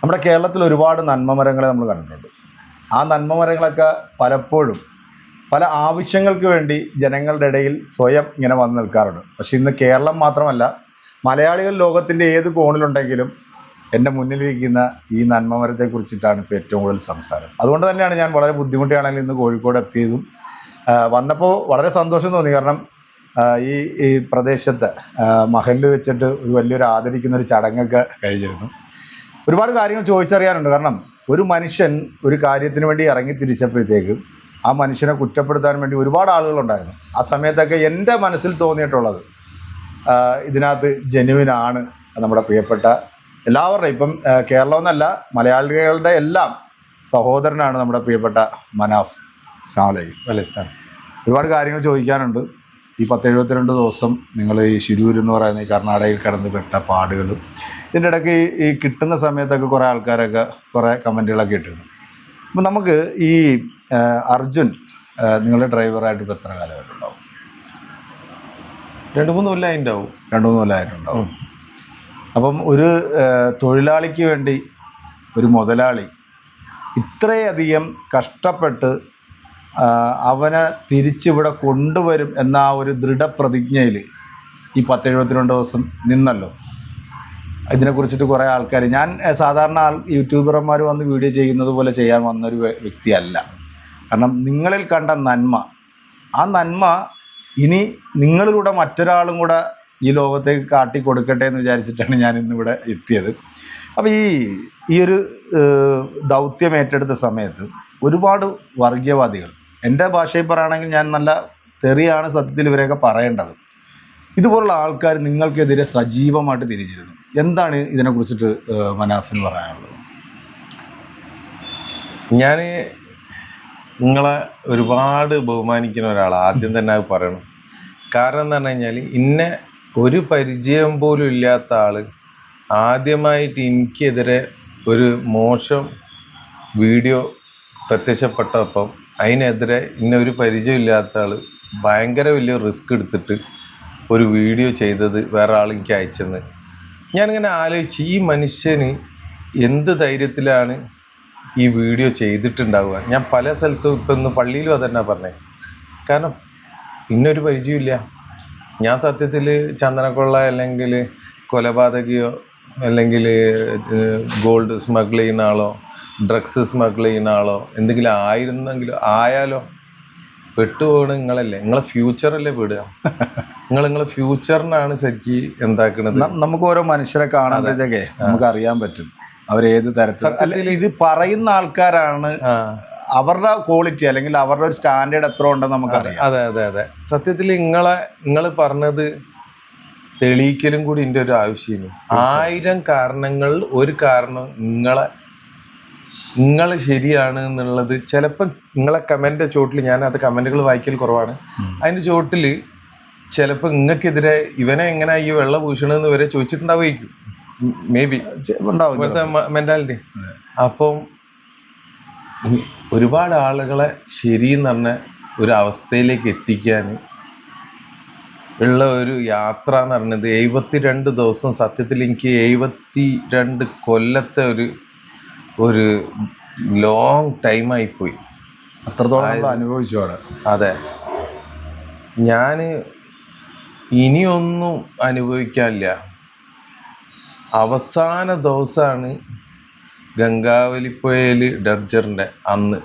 നമ്മുടെ കേരളത്തിൽ ഒരുപാട് നന്മമരങ്ങളെ നമ്മൾ കണ്ടിട്ടുണ്ട്. ആ നന്മമരങ്ങളൊക്കെ പലപ്പോഴും പല ആവശ്യങ്ങൾക്ക് വേണ്ടി ജനങ്ങളുടെ ഇടയിൽ സ്വയം ഇങ്ങനെ വന്നു നിൽക്കാറുണ്ട്. പക്ഷെ ഇന്ന് കേരളം മാത്രമല്ല മലയാളികൾ ലോകത്തിന്റെ ഏത് കോണിലുണ്ടെങ്കിലും എന്റെ മുന്നിലിരിക്കുന്ന ഈ നന്മമരത്തെ കുറിച്ചിട്ടാണ് ഇപ്പോൾ ഏറ്റവും കൂടുതൽ സംസാരം. അതുകൊണ്ട് തന്നെയാണ് ഞാൻ വളരെ ബുദ്ധിമുട്ടിയാണെങ്കിൽ ഇന്ന് കോഴിക്കോട് എത്തിയതും വന്നപ്പോൾ വളരെ സന്തോഷം തോന്നി. കാരണം ഈ ഈ പ്രദേശത്ത് മഹലിൽ വെച്ചിട്ട് ഒരു വലിയൊരു ആദരിക്കുന്ന ഒരു ചടങ്ങൊക്കെ കഴിഞ്ഞിരുന്നു. ഒരുപാട് കാര്യങ്ങൾ ചോദിച്ചറിയാനുണ്ട്. കാരണം ഒരു മനുഷ്യൻ ഒരു കാര്യത്തിന് വേണ്ടി ഇറങ്ങി തിരിച്ചപ്പോഴത്തേക്ക് ആ മനുഷ്യനെ കുറ്റപ്പെടുത്താൻ വേണ്ടി ഒരുപാട് ആളുകളുണ്ടായിരുന്നു. ആ സമയത്തൊക്കെ എന്റെ മനസ്സിൽ തോന്നിയിട്ടുള്ളത് ഇതിനകത്ത് ജെനുവിനാണ് നമ്മുടെ പ്രിയപ്പെട്ട എല്ലാവരുടെയും. ഇപ്പം കേരളമെന്നല്ല മലയാളികളുടെ എല്ലാം സഹോദരനാണ് നമ്മുടെ പ്രിയപ്പെട്ട മനാഫ്. സ്നാലി അല്ലെ സ്നാ ഒരുപാട് കാര്യങ്ങൾ ചോദിക്കാനുണ്ട്. ഈ പത്ത് എഴുപത്തിരണ്ട് ദിവസം നിങ്ങൾ ഈ ശിരൂർ എന്ന് പറയുന്ന ഈ കർണാടകയിൽ കടന്ന് പെട്ട പാടുകളും ഇതിന്റെ ഇടയ്ക്ക് ഈ കിട്ടുന്ന സമയത്തൊക്കെ കുറേ ആൾക്കാരൊക്കെ കുറേ കമന്റുകളൊക്കെ ഇട്ടിരുന്നു. അപ്പം നമുക്ക് ഈ അർജുൻ നിങ്ങളുടെ ഡ്രൈവറായിട്ട് ഇപ്പോൾ എത്ര കാലമായിട്ടുണ്ടാവും? രണ്ട് മൂന്ന് കൊല്ലം ഉണ്ടാവും രണ്ട് മൂന്ന് കൊല്ലമായിട്ടുണ്ടാവും അപ്പം ഒരു തൊഴിലാളിക്ക് വേണ്ടി ഒരു മുതലാളി ഇത്രയധികം കഷ്ടപ്പെട്ട് അവനെ തിരിച്ചിവിടെ കൊണ്ടുവരും എന്ന ആ ഒരു ദൃഢപ്രതിജ്ഞയിൽ ഈ പത്ത് എഴുപത്തിരണ്ട് ദിവസം നിന്നല്ലോ. ഇതിനെക്കുറിച്ചിട്ട് കുറേ ആൾക്കാർ ഞാൻ സാധാരണ ആൾ യൂട്യൂബർമാർ വന്ന് വീഡിയോ ചെയ്യുന്നത് പോലെ ചെയ്യാൻ വന്നൊരു വ്യ- വ്യക്തിയല്ല. കാരണം നിങ്ങളിൽ കണ്ട നന്മ ആ നന്മ ഇനി നിങ്ങളിലൂടെ മറ്റൊരാളും കൂടെ ഈ ലോകത്തേക്ക് കാട്ടി കൊടുക്കട്ടെ എന്ന് വിചാരിച്ചിട്ടാണ് ഞാൻ ഇന്നിവിടെ എത്തിയത്. അപ്പോൾ ഈ ഈ ഒരു ദൗത്യം ഏറ്റെടുത്ത സമയത്ത് ഒരുപാട് വർഗീയവാദികൾ എന്റെ ഭാഷയിൽ പറയുകയാണെങ്കിൽ ഞാൻ നല്ല തെറിയാണ് സത്യത്തിൽ ഇവരെയൊക്കെ പറയേണ്ടത്. ഇതുപോലുള്ള ആൾക്കാർ നിങ്ങൾക്കെതിരെ സജീവമായിട്ട് തിരിഞ്ഞിരുന്നു. എന്താണ് ഇതിനെക്കുറിച്ചിട്ട് ഏഹ്, മനാഫിന് പറയാനുള്ളത്? ഞാൻ നിങ്ങളെ ഒരുപാട് ബഹുമാനിക്കുന്ന ഒരാൾ ആദ്യം തന്നെ അത് പറയണം. കാരണം എന്ന് പറഞ്ഞു കഴിഞ്ഞാൽ ഇന്നെ ഒരു പരിചയം പോലും ഇല്ലാത്ത ആൾ ആദ്യമായിട്ട് എനിക്കെതിരെ ഒരു മോശം വീഡിയോ പ്രത്യക്ഷപ്പെട്ടപ്പം അതിനെതിരെ ഇന്ന ഒരു പരിചയം ആൾ ഭയങ്കര വലിയ റിസ്ക് എടുത്തിട്ട് ഒരു വീഡിയോ ചെയ്തത് വേറെ ആൾ എനിക്ക് അയച്ചെന്ന്. ഞാനിങ്ങനെ ആലോചിച്ച് ഈ മനുഷ്യന് എന്ത് ധൈര്യത്തിലാണ് ഈ വീഡിയോ ചെയ്തിട്ടുണ്ടാവുക? ഞാൻ പല സ്ഥലത്തും ഇപ്പം ഇന്ന് പള്ളിയിലും അതന്നെ പറഞ്ഞേ. കാരണം ഇന്നൊരു പരിചയമില്ല. ഞാൻ സത്യത്തിൽ ചന്ദനക്കൊള്ള അല്ലെങ്കിൽ കൊലപാതകയോ അല്ലെങ്കിൽ ഗോൾഡ് സ്മഗിൾ ചെയ്യുന്ന ആളോ ഡ്രഗ്സ് സ്മഗിൾ ചെയ്യുന്ന ആളോ എന്തെങ്കിലും ആയിരുന്നെങ്കിൽ ആയാലോ പെട്ടുപോകണ നിങ്ങളല്ലേ. നിങ്ങളെ ഫ്യൂച്ചറല്ലേ പെടുക. നിങ്ങൾ നിങ്ങളെ ഫ്യൂച്ചറിനാണ് ശരിക്ക് എന്താക്കണത്. നമുക്ക് ഓരോ മനുഷ്യരെ കാണുമ്പോഴത്തേക്കേ നമുക്ക് അറിയാൻ പറ്റും. അവരേത് തരത്തിൽ. ഇത് പറയുന്ന ആൾക്കാരാണ് അവരുടെ ക്വാളിറ്റി അല്ലെങ്കിൽ അവരുടെ ഒരു സ്റ്റാൻഡേർഡ് എത്ര ഉണ്ടെന്ന് നമുക്കറിയാം. അതെ അതെ അതെ. സത്യത്തിൽ നിങ്ങളെ നിങ്ങൾ പറഞ്ഞത് തെളിയിക്കലും കൂടി എന്റെ ഒരു ആവശ്യമാണ് ആയിരം കാരണങ്ങൾ ഒരു കാരണം നിങ്ങളെ നിങ്ങൾ ശരിയാണ് എന്നുള്ളത് ചിലപ്പം നിങ്ങളെ കമന്റെ ചോട്ടിൽ ഞാൻ അത് കമന്റുകൾ വായിക്കൽ കുറവാണ്. അതിന്റെ ചോട്ടിൽ ചിലപ്പോൾ നിങ്ങൾക്കെതിരെ ഇവനെ എങ്ങനെ ഈ വെള്ള പൂശണമെന്ന് വരെ ചോദിച്ചിട്ടുണ്ടാവുമായിരിക്കും. മേ ബി ഇവിടുത്തെ മെന്റാലിറ്റി അപ്പം ഒരുപാട് ആളുകളെ ശരിയെന്ന് പറഞ്ഞ ഒരു അവസ്ഥയിലേക്ക് എത്തിക്കാൻ ഉള്ള ഒരു യാത്ര എന്ന് പറഞ്ഞത് എഴുപത്തിരണ്ട് ദിവസം സത്യത്തിൽ എനിക്ക് എഴുപത്തി രണ്ട് കൊല്ലത്തെ ഒരു ഒരു ലോങ് ടൈമായിപ്പോയി അത്രത്തോളം നമ്മൾ അനുഭവിച്ചു അതെ. ഞാൻ ഇനിയൊന്നും അനുഭവിക്കാനില്ല. അവസാന ദിവസമാണ് ഗംഗാവലിപ്പുഴയിൽ ഡർജറിന്റെ അന്ന്.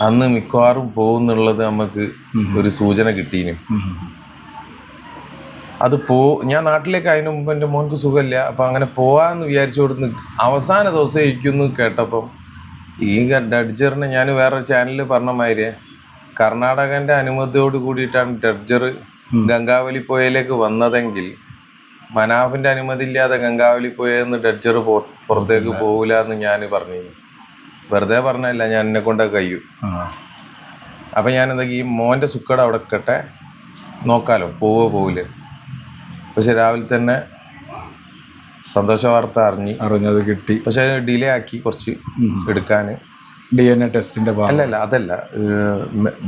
അന്ന് മിക്കവാറും പോകുന്നുള്ളത് നമുക്ക് ഒരു സൂചന കിട്ടീനു. അത് പോ ഞാൻ നാട്ടിലേക്ക് അതിന് മുമ്പ് എന്റെ മോൻക്ക് സുഖമില്ല. അപ്പം അങ്ങനെ പോകാമെന്ന് വിചാരിച്ചു കൊടുത്ത് അവസാന ദിവസം ഇരിക്കുന്നു കേട്ടപ്പം ഈ ഡഡ്ജറിനെ ഞാൻ വേറെ ചാനലിൽ പറഞ്ഞ മാതിരി കർണാടകന്റെ അനുമതിയോട് കൂടിയിട്ടാണ് ഡഡ്ജർ ഗംഗാവലി പുഴയിലേക്ക് വന്നതെങ്കിൽ മനാഫിന്റെ അനുമതി ഇല്ലാതെ ഗംഗാവലി പോയെന്ന് ഡഡ്ജർ പുറത്തേക്ക് പോകില്ല എന്ന് ഞാൻ പറഞ്ഞിരുന്നു. വെറുതെ പറഞ്ഞല്ല ഞാൻ എന്നെ കൊണ്ടൊക്കെ കഴിയും അപ്പം ഞാൻ എന്താ ഈ മോന്റെ സുക്കട അവിടെ കെട്ടെ നോക്കാലോ പോവോ പോവില്ല? പക്ഷെ രാവിലെ തന്നെ സന്തോഷ വാർത്ത അറിഞ്ഞ് അറിഞ്ഞത് കിട്ടി. പക്ഷെ ഡിലേ ആക്കി കുറച്ച് എടുക്കാൻ ഡി എൻ എ ടെസ്റ്റിന്റെ അല്ല അല്ല അതല്ല.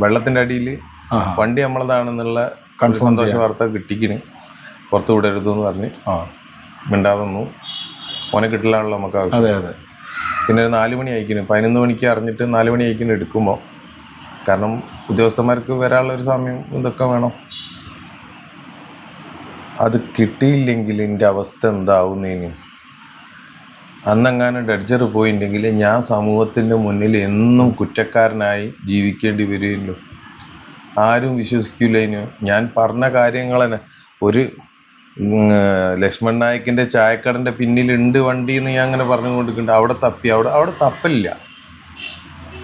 വെള്ളത്തിന്റെ അടിയിൽ വണ്ടി നമ്മളതാണെന്നുള്ള സന്തോഷ വാർത്ത കിട്ടിക്കിന്. പുറത്ത് വിടരുതെന്ന് പറഞ്ഞ് മിണ്ടാതന്നു മിണ്ടാതെ നിന്നു. ഓനെ കിട്ടലാണല്ലോ നമുക്ക് ആവശ്യം. അതെ അതെ. പിന്നെ ഒരു നാല് മണി അയക്കുന്നു പതിനൊന്ന് മണിക്ക് അറിഞ്ഞിട്ട് നാല് മണി അയക്കുന്നു എടുക്കുമ്പോൾ കാരണം ഉദ്യോഗസ്ഥന്മാർക്ക് വരാനുള്ള ഒരു സമയം ഇതൊക്കെ വേണം. അത് കിട്ടിയില്ലെങ്കിൽ എന്റെ അവസ്ഥ എന്താവുന്നതിന് അന്നെങ്ങാനും ഡഡ്ജർ പോയിട്ടുണ്ടെങ്കിൽ ഞാൻ സമൂഹത്തിന്റെ മുന്നിൽ എന്നും കുറ്റക്കാരനായി ജീവിക്കേണ്ടി വരുമല്ലോ. ആരും വിശ്വസിക്കില്ലതിന് ഞാൻ പറഞ്ഞ കാര്യങ്ങൾ തന്നെ ഒരു ലക്ഷ്മൺ നായക്കിന്റെ ചായക്കടന്റെ പിന്നിലുണ്ട് വണ്ടി എന്ന് ഞാൻ അങ്ങനെ പറഞ്ഞു കൊടുക്കുന്നുണ്ട് അവിടെ തപ്പി. അവിടെ അവിടെ തപ്പില്ല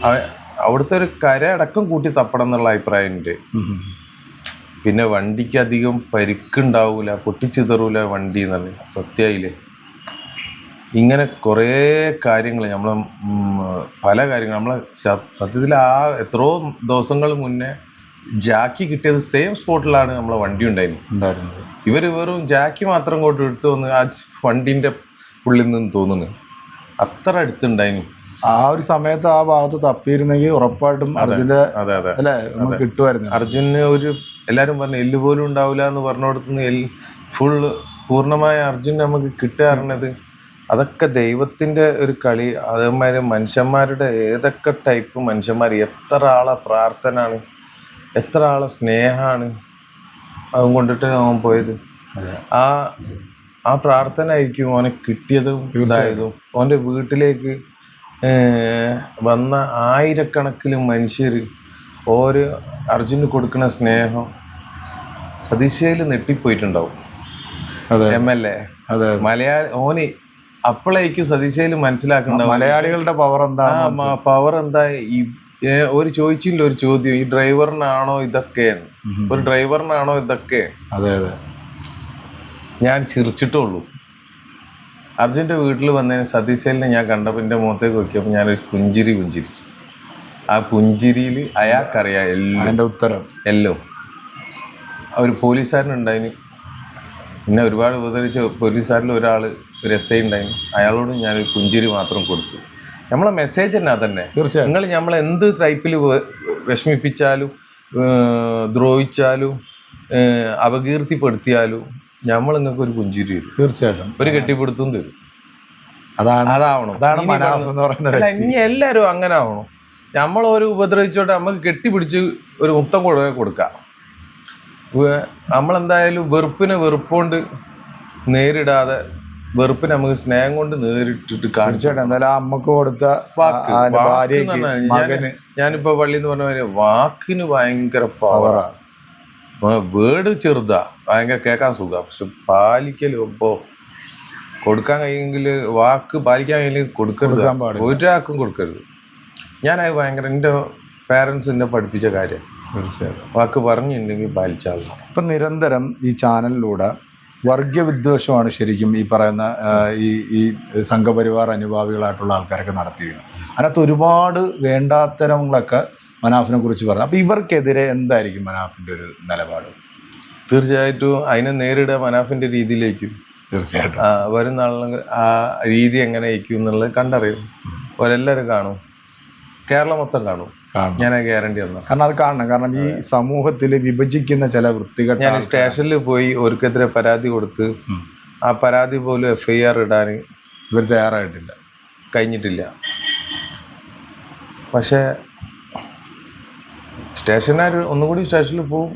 അവ- അവിടുത്തെ ഒരു കര അടക്കം കൂട്ടി തപ്പണം എന്നുള്ള അഭിപ്രായം ഉണ്ട് ഉം, ഉം. പിന്നെ വണ്ടിക്ക് അധികം പരിക്കുണ്ടാവൂല പൊട്ടിച്ചിതറൂല വണ്ടി എന്ന് പറഞ്ഞാൽ സത്യമായില്ലേ ഇങ്ങനെ കുറേ കാര്യങ്ങൾ നമ്മൾ പല കാര്യങ്ങൾ നമ്മളെ സത്യത്തിൽ ആ എത്രയോ ദിവസങ്ങൾ മുന്നേ ജാക്കി കിട്ടിയത് സെയിം സ്പോട്ടിലാണ് നമ്മളെ വണ്ടി ഉണ്ടായിരുന്നത്. ഉണ്ടായിരുന്നത്. ഇവർ വെറും ജാക്കി മാത്രം കൊണ്ട് എടുത്തു വന്ന് ആ വണ്ടിന്റെ ഉള്ളിൽ നിന്ന് തോന്നുന്നു. അത്ര അടുത്തുണ്ടായിരുന്നു ആ ഒരു സമയത്ത് ആ ഭാഗത്ത് തപ്പിയിരുന്നെങ്കിൽ ഉറപ്പായിട്ടും അർജുന്റെ അതെ അതെ അല്ലേ കിട്ടുമായിരുന്നു. അർജുന് ഒരു എല്ലാവരും പറഞ്ഞു എല്ല് പോലും ഉണ്ടാവില്ല എന്ന് പറഞ്ഞിടത്തുനിന്ന് എൽ ഫുൾ പൂർണമായ അർജുൻ നമുക്ക് കിട്ടാറുള്ളത് അതൊക്കെ ദൈവത്തിന്റെ ഒരു കളി. അതേമാതിരി മനുഷ്യന്മാരുടെ ഏതൊക്കെ ടൈപ്പ് മനുഷ്യന്മാർ എത്ര ആളെ പ്രാർത്ഥനയാണ് എത്ര ആളെ സ്നേഹമാണ് അതും കൊണ്ടിട്ട് അവൻ പോയത്. ആ ആ പ്രാർത്ഥന ആയിരിക്കും ഓനെ കിട്ടിയതും ഇതായതും. അവന്റെ വീട്ടിലേക്ക് വന്ന ആയിരക്കണക്കിന് മനുഷ്യർ ഓരോ അർജുന് കൊടുക്കുന്ന സ്നേഹം സതീശയിൽ നെട്ടിപ്പോയിട്ടുണ്ടാവും. M L A. അതെ മലയാളി ഓന് അപ്പോഴേക്കും സതീശയിൽ മനസ്സിലാക്കുന്നുണ്ടാവും മലയാളികളുടെ പവർ എന്താ പവർ എന്താ? ഈ ഒരു ചോദിച്ചില്ല ഒരു ചോദ്യം. ഈ ഡ്രൈവറിനാണോ ഇതൊക്കെ? ഒരു ഡ്രൈവറിനാണോ ഇതൊക്കെ? അതെ അതെ. ഞാൻ ചിരിച്ചിട്ടുള്ളൂ. അർജുന്റെ വീട്ടിൽ വന്നതിന് സതീശേലിനെ ഞാൻ കണ്ടപ്പോൾ എന്റെ മുഖത്തേക്ക് നോക്കിയപ്പോൾ ഞാനൊരു പുഞ്ചിരി പുഞ്ചിരിച്ചു. ആ പുഞ്ചിരിയിൽ അയാൾക്കറിയാം എല്ലാം. എന്റെ ഉത്തരം. എല്ലോ. ഒരു പോലീസുകാരനുണ്ടായിന്. പിന്നെ ഒരുപാട് ഉപദ്രവിച്ച പോലീസുകാരിൽ ഒരാൾ ഒരു എസ് ഐ ഉണ്ടായിന്. അയാളോട് ഞാനൊരു പുഞ്ചിരി മാത്രം കൊടുത്തു. നമ്മളെ മെസ്സേജ് തന്നെ അതന്നെ. തീർച്ചയായും. നിങ്ങൾ നമ്മളെന്ത് ടൈപ്പിൽ വിഷമിപ്പിച്ചാലും ദ്രോഹിച്ചാലും അപകീർത്തിപ്പെടുത്തിയാലും നമ്മൾ നിങ്ങൾക്ക് ഒരു പുഞ്ചിരി തരും. തീർച്ചയായിട്ടും. ഒരു കെട്ടിപ്പിടുത്തും തരും. അതാണ് അതാവണം. അതാണ് ഇനി എല്ലാവരും അങ്ങനെ ആവണം. നമ്മൾ ഒരു ഉപദ്രവിച്ചോട്ടെ നമുക്ക് കെട്ടിപ്പിടിച്ച് ഒരു മുത്തം കൊടുക്കുക കൊടുക്കാം. നമ്മളെന്തായാലും വെറുപ്പിനെ വെറുപ്പുകൊണ്ട് നേരിടാതെ വെറുപ്പിനെ നമുക്ക് സ്നേഹം കൊണ്ട് നേരിട്ടിട്ട് കാണിച്ചോട്ടെ എന്തായാലും ആ അമ്മയ്ക്ക് കൊടുത്ത വാക്ക്. ആ പള്ളി എന്ന് ഞാനിപ്പോ പറഞ്ഞ മാതിരി വാക്കിന് ഭയങ്കര പവറാ വേട് ചെറുതാ. ഭയങ്കര കേൾക്കാൻ സുഖ. പക്ഷെ പാലിക്കൽ ഇപ്പോ കൊടുക്കാൻ കഴിയുമെങ്കിൽ വാക്ക് പാലിക്കാൻ കഴിയില്ലെങ്കിൽ കൊടുക്കരുത്. ഒരാൾക്കും കൊടുക്കരുത്. ഞാനത് ഭയങ്കര എന്റെ പാരൻസ് എന്നെ പഠിപ്പിച്ച കാര്യം. തീർച്ചയായിട്ടും വാക്ക് പറഞ്ഞിട്ടുണ്ടെങ്കിൽ പാലിച്ചാൽ ഇപ്പം നിരന്തരം ഈ ചാനലിലൂടെ വർഗീയ വിദ്വേഷമാണ് ശരിക്കും ഈ പറയുന്ന ഈ ഈ സംഘപരിവാർ അനുഭാവികളായിട്ടുള്ള ആൾക്കാരൊക്കെ നടത്തിയിരുന്നത് അതിനകത്ത് ഒരുപാട് വേണ്ടാത്തരങ്ങളൊക്കെ മനാഫിനെ കുറിച്ച് പറഞ്ഞു അപ്പോൾ ഇവർക്കെതിരെ എന്തായിരിക്കും മനാഫിന്റെ ഒരു നിലപാട്? തീർച്ചയായിട്ടും അതിനെ നേരിടുക മനാഫിന്റെ രീതിയിലേക്കും തീർച്ചയായിട്ടും. വരുന്ന ആളുകൾ ആ രീതി എങ്ങനെ ആയിരിക്കും എന്നുള്ളത് കണ്ടറിയും. അവരെല്ലാവരും കാണും. കേരളം മൊത്തം കാണും. ഞാൻ ഗ്യാരണ്ടി തന്നു. കാരണം അത് കാണണം. കാരണം ഈ സമൂഹത്തിൽ വിഭജിക്കുന്ന ചില വൃത്തികൾ ഞാൻ സ്റ്റേഷനിൽ പോയി ഒരുക്കെതിരെ പരാതി കൊടുത്ത് ആ പരാതി പോലും എഫ് ഐ ആർ ഇടാൻ ഇവർ തയ്യാറായിട്ടില്ല. കഴിഞ്ഞിട്ടില്ല. പക്ഷേ സ്റ്റേഷനാർ ഒന്നും കൂടി സ്റ്റേഷനിൽ പോവും.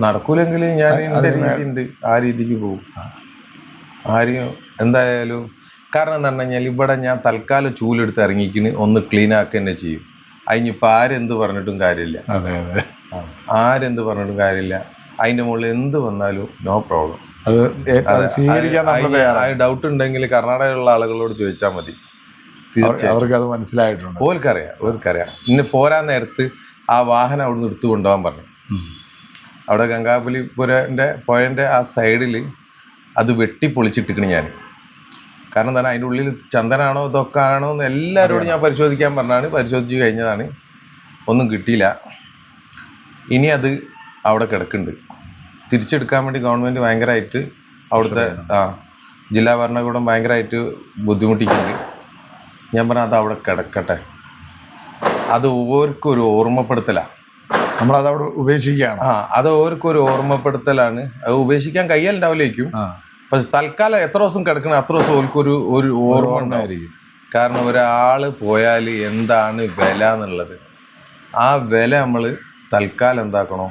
നടക്കൂലെങ്കിൽ ഞാൻ എന്റെ രീതിയുണ്ട്. ആ രീതിക്ക് പോവും. ആരും ആരെയും എന്തായാലും കാരണം എന്ന് പറഞ്ഞു കഴിഞ്ഞാൽ ഇവിടെ ഞാൻ തൽക്കാലം ചൂലെടുത്ത് ഇറങ്ങിക്കിന് ഒന്ന് ക്ലീൻ ആക്കുക തന്നെ ചെയ്യും. അതിനിപ്പോൾ ആരെന്ത് പറഞ്ഞിട്ടും കാര്യമില്ല. അതെ അതെ. ആരെന്ത് പറഞ്ഞിട്ടും കാര്യമില്ല. അതിന്റെ മുകളിൽ എന്ത് വന്നാലും നോ പ്രോബ്ലം അത് ഡൗട്ട് ഉണ്ടെങ്കിൽ കർണാടകയിലുള്ള ആളുകളോട് ചോദിച്ചാൽ മതി. അവർക്ക് അത് മനസ്സിലായിട്ടുണ്ട്. ഓർക്കറിയാം ഓർക്കറിയാം ഇന്ന് പോരാൻ നേരത്ത് ആ വാഹനം അവിടുന്ന് എടുത്തു കൊണ്ടുപോകാൻ പറഞ്ഞു. അവിടെ ഗംഗാപുലി ഗംഗാപുലിപുരന്റെ പുഴന്റെ ആ സൈഡിൽ അത് വെട്ടി പൊളിച്ചിട്ടിക്കണ് ഞാൻ കാരണം എന്താണ് അതിന്റെ ഉള്ളിൽ ചന്ദനാണോ ഇതൊക്കെ ആണോ എന്ന് എല്ലാവരോടും ഞാൻ പരിശോധിക്കാൻ പറഞ്ഞാണ് പരിശോധിച്ച് കഴിഞ്ഞതാണ്. ഒന്നും കിട്ടിയില്ല. ഇനി അത് അവിടെ കിടക്കുന്നുണ്ട്. തിരിച്ചെടുക്കാൻ വേണ്ടി ഗവൺമെന്റ് ഭയങ്കരമായിട്ട് അവിടുത്തെ ആ ജില്ലാ ഭരണകൂടം ഭയങ്കരമായിട്ട് ബുദ്ധിമുട്ടിക്കുന്നുണ്ട്. ഞാൻ പറഞ്ഞാൽ അത് അവിടെ കിടക്കട്ടെ. അത് ഓർക്കും ഒരു ഓർമ്മപ്പെടുത്തലാണ് നമ്മളത് അവിടെ ഉപേക്ഷിക്കുകയാണ്. ആ അത് ഓർക്കും ഒരു ഓർമ്മപ്പെടുത്തലാണ്. അത് ഉപേക്ഷിക്കാൻ കയ്യലുണ്ടാവില്ലേക്കും ആ. പക്ഷെ തൽക്കാലം എത്ര ദിവസം കിടക്കണം അത്ര ദിവസം ഓൽക്കൊരു ഒരു ഓർമ്മ ഉണ്ടായിരിക്കും. കാരണം ഒരാൾ പോയാൽ എന്താണ് വില എന്നുള്ളത്. ആ വില നമ്മൾ തൽക്കാലം എന്താക്കണോ?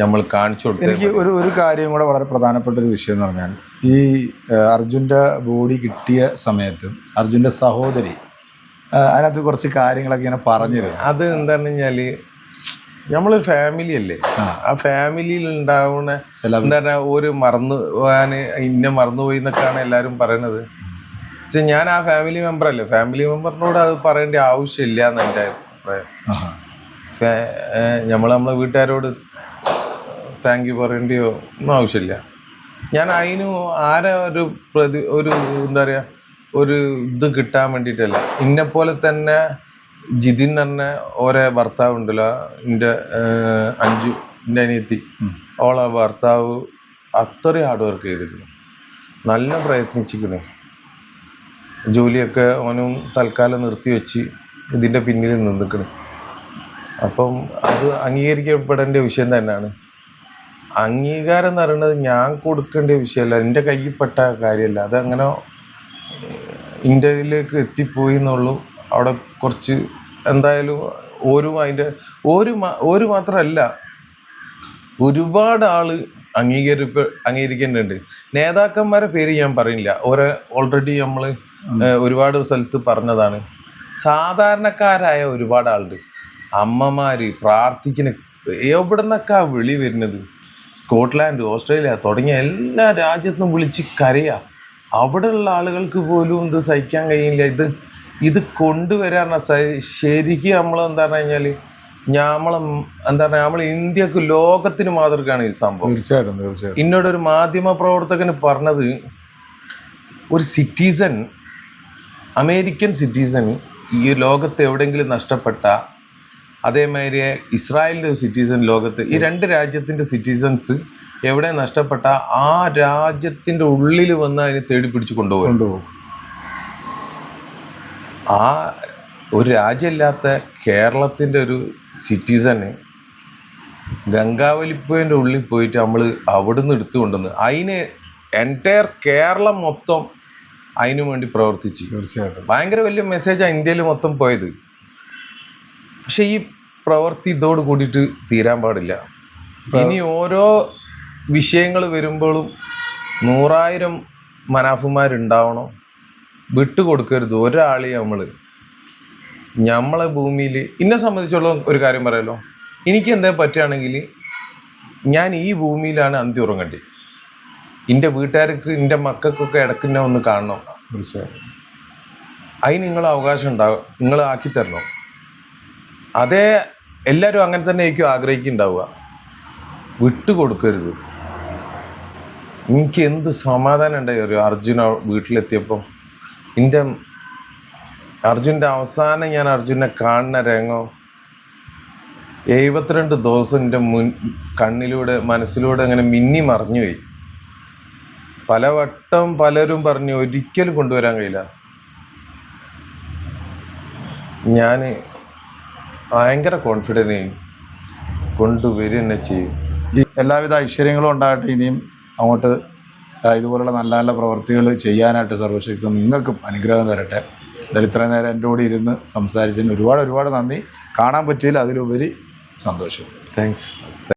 നമ്മൾ കാണിച്ചു കൊടുത്തേ എനിക്ക് ഒരു ഒരു കാര്യം കൂടെ വളരെ പ്രധാനപ്പെട്ട ഒരു വിഷയം എന്ന് പറഞ്ഞാൽ ഈ അർജുന്റെ ബോഡി കിട്ടിയ സമയത്ത് അർജുന്റെ സഹോദരി അതിനകത്ത് കുറച്ച് കാര്യങ്ങളൊക്കെ ഇങ്ങനെ പറഞ്ഞിരുന്നു. അത് എന്താണെന്ന് വെച്ചാൽ നമ്മളൊരു ഫാമിലി അല്ലേ? ആ. ഫാമിലിയിൽ ഉണ്ടാവുന്ന എന്താ പറയാ ഒരു മറന്നു പോകാൻ ഇന്നെ മറന്നുപോയി എന്നൊക്കെയാണ് എല്ലാവരും പറയണത്. പക്ഷെ ഞാൻ ആ ഫാമിലി മെമ്പർ അല്ലേ? ഫാമിലി മെമ്പറിനോട് അത് പറയേണ്ട ആവശ്യമില്ല എന്ന് എന്റെ അഭിപ്രായം. നമ്മൾ നമ്മളെ വീട്ടുകാരോട് താങ്ക് യു പറയേണ്ടിയോ ഒന്നും ആവശ്യമില്ല. ഞാൻ അതിന് ആരെ ഒരു പ്രതി ഒരു എന്താ പറയുക ഒരു ഇത് കിട്ടാൻ വേണ്ടിയിട്ടല്ല. ഇന്നെ പോലെ തന്നെ ജിതിൻ തന്നെ ഓരോ ഭർത്താവ് ഉണ്ടല്ലോ എന്റെ അഞ്ചു എന്റെ അനിയത്തി. ഓളെ ഭർത്താവ് അത്രയും ഹാർഡ് വർക്ക് ചെയ്തിരുന്നു നല്ല പ്രയത്നിച്ചിരിക്കുന്നു. ജോലിയൊക്കെ അവനും തൽക്കാലം നിർത്തി വെച്ച് ഇതിന്റെ പിന്നിൽ നിന്നിക്കണ് അപ്പം അത് അംഗീകരിക്കപ്പെടേണ്ട വിഷയം തന്നെയാണ്. അംഗീകാരം എന്ന് പറയുന്നത് ഞാൻ കൊടുക്കേണ്ട വിഷയമല്ല എന്റെ കയ്യിൽപ്പെട്ട കാര്യമല്ല. അതങ്ങനെ ഇന്ത്യയിലേക്ക് എത്തിപ്പോയി എന്നുള്ളൂ. അവിടെ കുറച്ച് എന്തായാലും ഓരും അതിന്റെ ഒരു ഒരു മാത്രമല്ല ഒരുപാട് ആൾ അംഗീകരിപ്പ അംഗീകരിക്കേണ്ടതുണ്ട്. നേതാക്കന്മാരെ പേര് ഞാൻ പറയില്ല ഓരോ ഓൾറെഡി നമ്മൾ ഒരുപാട് സ്ഥലത്ത് പറഞ്ഞതാണ്. സാധാരണക്കാരായ ഒരുപാട് ആളുണ്ട്. അമ്മമാര് പ്രാർത്ഥിക്കുന്ന എവിടെ നിന്നൊക്കെ ആ വിളി വരുന്നത്? സ്കോട്ട്ലാൻഡ് ഓസ്ട്രേലിയ തുടങ്ങിയ എല്ലാ രാജ്യത്തും വിളിച്ച് കരയാ. അവിടെയുള്ള ആളുകൾക്ക് പോലും ഇത് സഹിക്കാൻ കഴിയില്ല. ഇത് ഇത് കൊണ്ടുവരാൻ ശരിക്കും നമ്മൾ എന്താ പറഞ്ഞു കഴിഞ്ഞാൽ ഞമ്മളെ എന്താ പറയുക നമ്മൾ ഇന്ത്യയ്ക്ക് ലോകത്തിന് മാതൃകയാണ് ഈ സംഭവം. തീർച്ചയായിട്ടും തീർച്ചയായിട്ടും. എന്നോടൊരു മാധ്യമ പ്രവർത്തകന് പറഞ്ഞത് ഒരു സിറ്റിസൺ അമേരിക്കൻ സിറ്റിസൺ ഈ ലോകത്ത് എവിടെയെങ്കിലും നഷ്ടപ്പെട്ട അതേമാതിരി ഇസ്രായേലിന്റെ ഒരു സിറ്റിസൺ ലോകത്ത് ഈ രണ്ട് രാജ്യത്തിന്റെ സിറ്റിസൺസ് എവിടെ നഷ്ടപ്പെട്ട ആ രാജ്യത്തിന്റെ ഉള്ളിൽ വന്ന് അതിനെ തേടി പിടിച്ച് കൊണ്ടുപോകും കൊണ്ടുപോകും. ആ ഒരു രാജ്യമില്ലാത്ത കേരളത്തിന്റെ ഒരു സിറ്റിസന് ഗംഗാവലിപ്പുവിന്റെ ഉള്ളിൽ പോയിട്ട് നമ്മൾ അവിടുന്ന് എടുത്തു കൊണ്ടുവന്ന് അതിന് എന്റയർ കേരളം മൊത്തം അതിനു വേണ്ടി പ്രവർത്തിച്ചു. തീർച്ചയായിട്ടും. ഭയങ്കര വലിയ മെസ്സേജാണ് ഇന്ത്യയിൽ മൊത്തം പോയത്. പക്ഷേ ഈ പ്രവൃത്തി ഇതോട് കൂടിയിട്ട് തീരാൻ പാടില്ല. ഇനി ഓരോ വിഷയങ്ങൾ വരുമ്പോഴും നൂറായിരം മനാഫുമാരുണ്ടാവണം. വിട്ടുകൊടുക്കരുത്. ഒരാളെയും നമ്മൾ നമ്മളെ ഭൂമിയിൽ എന്നെ സംബന്ധിച്ചുള്ള ഒരു കാര്യം പറയാലോ. എനിക്ക് എന്താ പറ്റുകയാണെങ്കിൽ ഞാൻ ഈ ഭൂമിയിലാണ് അന്തി ഉറങ്ങേണ്ടത് എന്റെ വീട്ടുകാർക്ക് എന്റെ മക്കൾക്കൊക്കെ ഇടയ്ക്ക് എന്നെ ഒന്ന് കാണണം അതിന് നിങ്ങൾ അവകാശം ഉണ്ടാകും നിങ്ങൾ ആക്കി തരണം അതേ എല്ലാവരും അങ്ങനെ തന്നെ ആയിരിക്കും ആഗ്രഹിക്കുന്നുണ്ടാവുക. വിട്ടുകൊടുക്കരുത്. എനിക്ക് എന്ത് സമാധാനം ഉണ്ടായി അർജുന വീട്ടിലെത്തിയപ്പം. എന്റെ അർജുന്റെ അവസാനം ഞാൻ അർജുനെ കാണുന്ന രംഗം എഴുപത്തിരണ്ട് ദിവസം എന്റെ മുൻ കണ്ണിലൂടെ മനസ്സിലൂടെ അങ്ങനെ മിന്നി മറിഞ്ഞുപോയി പലവട്ടം പലരും പറഞ്ഞു ഒരിക്കലും കൊണ്ടുവരാൻ കഴിയില്ല. ഞാൻ ഭയങ്കര കോൺഫിഡന്റ് കൊണ്ടുവരിക തന്നെ ചെയ്യും. എല്ലാവിധ ഐശ്വര്യങ്ങളും ഉണ്ടാകട്ടെ ഇനിയും അങ്ങോട്ട് ഇതുപോലുള്ള നല്ല നല്ല പ്രവർത്തികൾ ചെയ്യാനായിട്ട് സർവശക്തി നിങ്ങൾക്കും അനുഗ്രഹം തരട്ടെ. എന്തായാലും നേരം എന്റെ കൂടി ഇരുന്ന് സംസാരിച്ചതിന് ഒരുപാട് ഒരുപാട് നന്ദി. കാണാൻ പറ്റിയില്ല അതിലുപരി സന്തോഷം. താങ്ക്സ്